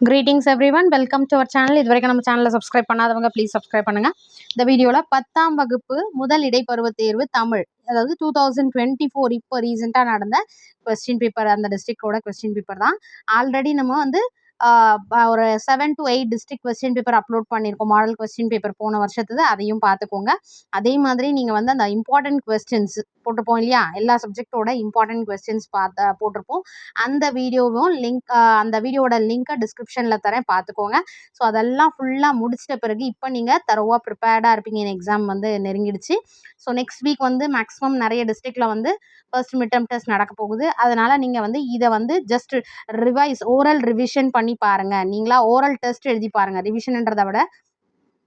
Greetings everyone welcome to our channel இது வரைக்கும் நம்ம சேனலை சப்ஸ்கிரைப் பண்ணாதவங்க ப்ளீஸ் சப்ஸ்கிரைப் பண்ணுங்கள் இந்த வீடியோவில் பத்தாம் வகுப்பு முதல் இடைப்பருவ தேர்வு தமிழ் அதாவது டூ தௌசண்ட் டுவெண்ட்டி ஃபோர் இப்போ ரீசெண்டாக நடந்த கொஸ்டின் பேப்பர் அந்த டிஸ்ட்ரிக்டோட கொஸ்டின் பேப்பர் தான். ஆல்ரெடி நம்ம வந்து ஒரு seven to eight district question paper upload பண்ணியிருக்கோம் மாடல் கொஸ்டின் பேப்பர் போன வருஷத்துது அதையும் பார்த்துக்கோங்க. அதே மாதிரி நீங்கள் வந்து அந்த இம்பார்ட்டன்ட் கொஸ்டின்ஸ் போட்டிருப்போம் இல்லையா? எல்லா சப்ஜெக்டோட இம்பார்ட்டன்ட் கொஸ்டின்ஸ் பார்த்து போட்டிருப்போம். அந்த வீடியோவும் லிங்க் அந்த வீடியோட லிங்க்கை டிஸ்கிரிப்ஷனில் தரேன். பார்த்துக்கோங்க. ஸோ அதெல்லாம் ஃபுல்லாக முடிச்சிட்ட பிறகு இப்போ நீங்கள் தரவாக ப்ரிப்பேர்டாக இருப்பீங்க. எக்ஸாம் வந்து நெருங்கிடுச்சு. ஸோ நெக்ஸ்ட் வீக் வந்து மேக்ஸிமம் நிறைய டிஸ்ட்ரிக்டில் வந்து ஃபர்ஸ்ட் மிட் டெஸ்ட் நடக்க போகுது. அதனால் நீங்கள் வந்து இதை வந்து ஜஸ்ட் ரிவைஸ் ஓரல் ரிவிஷன் பண்ணி பாருங்கள் நீங்களா ஓரல் டெஸ்ட் எழுதி பாருங்கள் ரிவிஷன்ன்றதை விட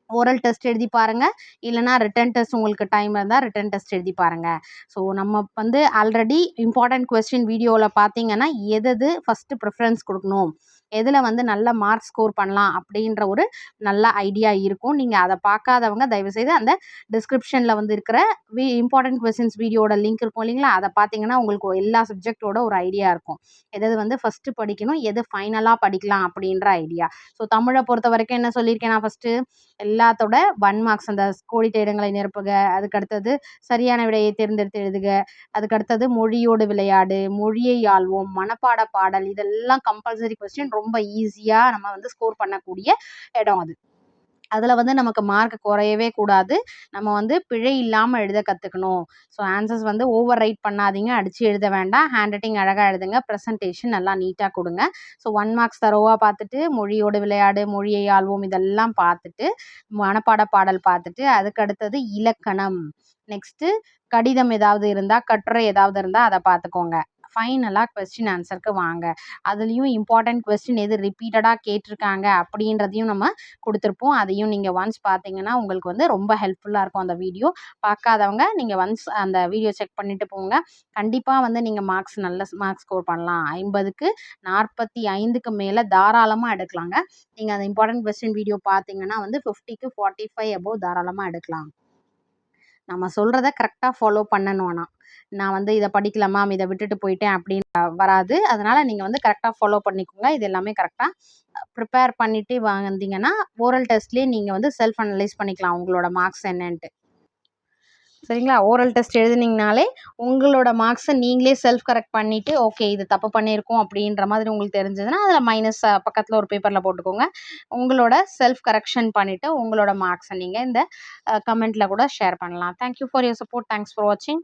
ஓரல் டெஸ்ட் எழுதி பாருங்க. இல்லைனா ரிட்டன் டெஸ்ட் உங்களுக்கு டைம் இருந்தால் ரிட்டன் டெஸ்ட் எழுதி பாருங்க. ஸோ நம்ம வந்து ஆல்ரெடி இம்பார்ட்டன்ட் கொஸ்டின் வீடியோவில் பார்த்தீங்கன்னா எது எது ஃபஸ்ட்டு ப்ரிஃபரன்ஸ் கொடுக்கணும்? எதில் வந்து நல்ல மார்க் ஸ்கோர் பண்ணலாம் அப்படின்ற ஒரு நல்ல ஐடியா இருக்கும். நீங்கள் அதை பார்க்காதவங்க தயவுசெய்து அந்த டிஸ்கிரிப்ஷனில் வந்து இருக்கிற வி இம்பார்ட்டன்ட் கொஸ்டின்ஸ் வீடியோட லிங்க் இருக்கும் இல்லைங்களா? அதை பார்த்தீங்கன்னா உங்களுக்கு எல்லா சப்ஜெக்டோட ஒரு ஐடியா இருக்கும். எது வந்து ஃபஸ்ட்டு படிக்கணும் எது ஃபைனலாக படிக்கலாம் அப்படின்ற ஐடியா ஸோ தமிழை பொறுத்த வரைக்கும் என்ன சொல்லியிருக்கேன் நான் ஃபஸ்ட்டு எல்லாத்தோட ஒன் மார்க்ஸ் அந்த கோடிட்ட இடங்களை நிரப்புக அதுக்கு அடுத்தது சரியான விடையை தேர்ந்தெடுத்து எழுதுக அதுக்கு அடுத்தது மொழியோடு விளையாடு மொழியை ஆள்வோம் மனப்பாட பாடல் இதெல்லாம் கம்பல்சரி கொஸ்டின் ரொம்ப ஈஸியாக நம்ம வந்து ஸ்கோர் பண்ணக்கூடிய இடம் அது. அதில் வந்து நமக்கு மார்க் குறையவே கூடாது. நம்ம வந்து பிழை இல்லாமல் எழுத கற்றுக்கணும் ஸோ ஆன்சர்ஸ் வந்து ஓவர் ரைட் பண்ணாதீங்க அடித்து எழுத வேண்டாம். ஹேண்ட் ரைட்டிங் அழகாக எழுதுங்க ப்ரெசன்டேஷன் நல்லா நீட்டாக கொடுங்க. ஸோ ஒன் மார்க்ஸ் தரோவாக பார்த்துட்டு மொழியோடு விளையாடு மொழியை ஆள்வோம் இதெல்லாம் பார்த்துட்டு மனப்பாட பாடல் பார்த்துட்டு அதுக்கு அடுத்தது இலக்கணம். நெக்ஸ்ட்டு கடிதம் ஏதாவது இருந்தால் கட்டுரை ஏதாவது இருந்தால் அதை பார்த்துக்கோங்க. ஃபைனலாக கொஸ்டின் ஆன்சருக்கு வாங்க. அதுலேயும் இம்பார்ட்டன்ட் கொஸ்டின் எது ரிப்பீட்டடாக கேட்டிருக்காங்க அப்படின்றதையும் நம்ம கொடுத்துருப்போம். அதையும் நீங்கள் ஒன்ஸ் பார்த்தீங்கன்னா உங்களுக்கு வந்து ரொம்ப ஹெல்ப்ஃபுல்லாக இருக்கும் அந்த வீடியோ பார்க்காதவங்க நீங்கள் ஒன்ஸ் அந்த வீடியோ செக் பண்ணிவிட்டு போங்க. கண்டிப்பாக வந்து நீங்கள் மார்க்ஸ் நல்ல மார்க்ஸ் ஸ்கோர் பண்ணலாம். ஐம்பதுக்கு நாற்பத்தி ஐந்துக்கு மேலே தாராளமாக எடுக்கலாங்க. நீங்கள் அந்த இம்பார்ட்டன்ட் கொஸ்டின் வீடியோ பார்த்தீங்கன்னா வந்து ஃபிஃப்டிக்கு ஃபார்ட்டி ஃபைவ் அபோவ் தாராளமாக எடுக்கலாம். நம்ம சொல்கிறத கரெக்டாக ஃபாலோ பண்ணணும் ஆனால் நான் வந்து இதை படிக்கல மேம் இதை விட்டுட்டு போயிட்டேன் அப்படின்னு வராது. அதனால் நீங்கள் வந்து கரெக்டாக ஃபாலோ பண்ணிக்கோங்க. இது எல்லாமே கரெக்டாக ப்ரிப்பேர் பண்ணிட்டு வந்தீங்கன்னா ஓரல் டெஸ்ட்லேயே நீங்கள் வந்து செல்ஃப் அனலைஸ் பண்ணிக்கலாம் உங்களோட மார்க்ஸ் என்னன்ட்டு. சரிங்களா? ஓரல் டெஸ்ட் எழுதுனீங்கனாலே உங்களோட மார்க்ஸை நீங்களே செல்ஃப் கரெக்ட் பண்ணிவிட்டு ஓகே இது தப்பு பண்ணியிருக்கோம் அப்படின்ற மாதிரி உங்களுக்கு தெரிஞ்சதுன்னா அதில் மைனஸ் பக்கத்தில் ஒரு பேப்பரில் போட்டுக்கோங்க. உங்களோட செல்ஃப் கரெக்ஷன் பண்ணிவிட்டு உங்களோட மார்க்ஸை நீங்கள் இந்த கமெண்ட்டில் கூட ஷேர் பண்ணலாம். Thank you for your support thanks for வாட்சிங்